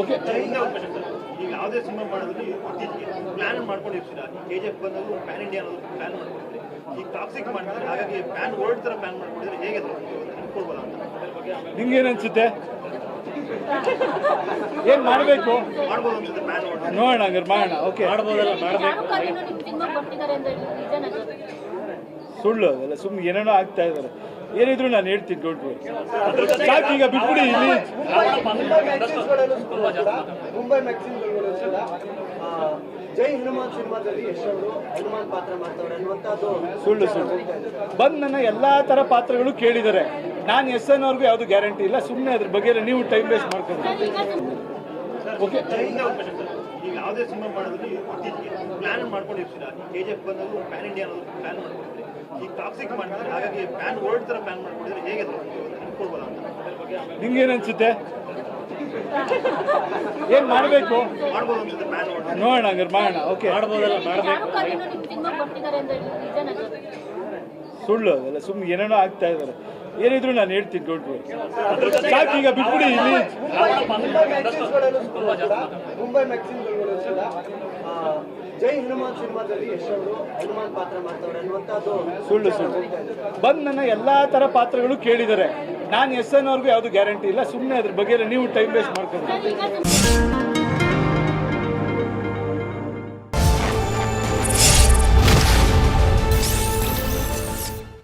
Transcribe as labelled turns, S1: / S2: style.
S1: Okay.
S2: ಈಗ ಯಾವುದೇ cinema ಮಾಡೋದ್ರಲ್ಲಿ ಇತ್ತೀಚೆಗೆ ಪ್ಲಾನ್ ಮಾಡ್ಕೊಂಡಿರ್ತೀರಾ? ಈ ಕೆ ಜಿ ಎಫ್ ಬಂದಾಗ ಪ್ಯಾನ್ ಇಂಡಿಯಾ ಅನ್ನೋದು ಪ್ಲಾನ್ ಮಾಡ್ಕೊಂಡಿದ್ರಿ ಈಗ ಟಾಪ್ಸಿಕ್ ಮಾಡ್ತಾರೆ ಹಾಗಾಗಿ ಪ್ಯಾನ್ ವರ್ಲ್ಡ್ ಥರ ಪ್ಲಾನ್ ಮಾಡ್ಕೊಂಡಿದ್ರೆ ಹೇಗೆ ಅನ್ಕೊಳ್ಬೋದಾ ಅಂತ. ಅದ್ರ ಬಗ್ಗೆ
S1: ನಿಂಗೇನು ಅನ್ಸುತ್ತೆ? ಏನು ಮಾಡಬೇಕು?
S2: ಮಾಡ್ಬೋದು ಅನ್ಸುತ್ತೆ ಪ್ಯಾನ್ ವರ್ಲ್ಡ್
S1: ನೋಡೋಣ ಹಂಗಾರೆ ಮಾಡೋಣ. ಓಕೆ ಮಾಡ್ಬೋದಲ್ಲ
S3: ಮಾಡಬೇಕು. ಖಾನ್ ಇನ್ನೂ ಸಿನಿಮಾ ಬರ್ತಿದ್ದಾರೆ ಅಂತ ನಿಜನ
S1: ಸುಳ್ಳು ಅದೆಲ್ಲ ಸುಮ್ಮನೆ ಏನೇನೋ ಆಗ್ತಾ ಇದ್ದಾರೆ. ಏನಿದ್ರು ನಾನು ಹೇಳ್ತೀನಿ ಡೋಂಟ್ ವರಿ ಸಾಕು ಈಗ ಬಿಟ್ಬಿಡಿ ಇಲ್ಲಿ.
S4: ಮುಂಬೈ ಜೈ ಹನುಮಾನ್ ಸಿನಿಮಾದಲ್ಲಿ ಯಶ್ ಅವರು ಹನುಮಾನ್ ಪಾತ್ರ ಅನ್ನುವಂಥದ್ದು
S1: ಸುಳ್ಳು ಸುಳ್ಳು. ಬಂದು ನನ್ನ ಎಲ್ಲ ಥರ ಪಾತ್ರಗಳು ಕೇಳಿದ್ದಾರೆ. ನಾನು ಎಸ್ ಎನ್ ಅವ್ರಿಗೂ ಯಾವುದು ಗ್ಯಾರಂಟಿ ಇಲ್ಲ. ಸುಮ್ಮನೆ ಅದ್ರ ಬಗ್ಗೆ ಎಲ್ಲ ನೀವು ಟೈಮ್ ವೇಸ್ಟ್ ಮಾಡ್ಕೊಂಡು ಓಕೆ
S2: ಯಾವುದೇ ಸಿನಿಮಾ ಮಾಡೋದ್ರಲ್ಲಿ ಪ್ಲಾನ್ ಮಾಡ್ಕೊಂಡಿರ್ತೀರಾ? ಕೆ ಜಿ ಎಫ್ ಬಂದಾಗ ಪ್ಯಾನ್ ಇಂಡಿಯಾ ಪ್ಲಾನ್ ಮಾಡ್ಕೊಂಡಿದ್ರಿ ಈಗ ಟಾಕ್ಸಿಕ್ ಮಾಡ್ತಾರೆ ಹಾಗಾಗಿ ಪ್ಯಾನ್ ವರ್ಲ್ಡ್ ಥರ ಪ್ಲಾನ್ ಮಾಡ್ಕೊಂಡಿದ್ರೆ ಹೇಗೆ ಅದು? ಅನ್ಕೊಳ್ಬೋದಾ ಅಂತ. ಅದ್ರ ಬಗ್ಗೆ
S1: ನಿಂಗೇನು ಅನ್ಸುತ್ತೆ? ಏನು ಮಾಡಬೇಕು?
S2: ಮಾಡ್ಬೋದು ಅನ್ಸುತ್ತೆ ಪ್ಯಾನ್ ವರ್ಲ್ಡ್
S1: ನೋಡೋಣ ಹಂಗಾರೆ ಮಾಡೋಣ. ಓಕೆ ಮಾಡ್ಬೋದಲ್ಲ
S3: ಶಾರುಖ್ ಖಾನ್ ಇನ್ನೂ ನಿಮ್ ಸಿನಿಮಾ ಬರ್ತಿದ್ದಾರೆ ಅಂತ ನಿಜನ
S1: ಸುಳ್ಳು ಅದೆಲ್ಲ ಸುಮ್ಮನೆ ಏನೇನೋ ಆಗ್ತಾ ಇದ್ದಾರೆ ಏನಿದ್ರು ನಾನು ಹೇಳ್ತೀನಿ ಡೋಂಟ್ ವರಿ ಸಾಕು ಈಗ ಬಿಟ್ಬಿಡಿ ಇಲ್ಲಿ.
S4: ಮುಂಬೈ ಮ್ಯಾಗ್ಝಿನ್ಸ್ಗಳಲ್ಲೂ ಕೂಡ ಮುಂಬೈ ಮ್ಯಾಗ್ಝಿನ್ಗಳು ಕೂಡ ಆ, ಜೈ ಹನುಮಾನ್ ಸಿನಿಮಾದಲ್ಲಿ ಯಶ್ ಅವರು ಹನುಮಾನ್ ಪಾತ್ರ ಮಾಡ್ತವ್ರೆ ಅನ್ನುವಂಥದ್ದು
S1: ಸುಳ್ಳು ಸುಳ್ಳು ಬಂದು ನನ್ನ ಎಲ್ಲ ತರ ಪಾತ್ರಗಳು ಕೇಳಿದ್ದಾರೆ. ನಾನು ಎಸ್ ಎನ್ ಅವ್ರಿಗೂ ಯಾವುದು ಗ್ಯಾರಂಟಿ ಇಲ್ಲ. ಸುಮ್ಮನೆ ಅದ್ರ ಬಗ್ಗೆ ನೀವು ಟೈಮ್ ವೇಸ್ಟ್ ಮಾಡ್ಕೊಂಡು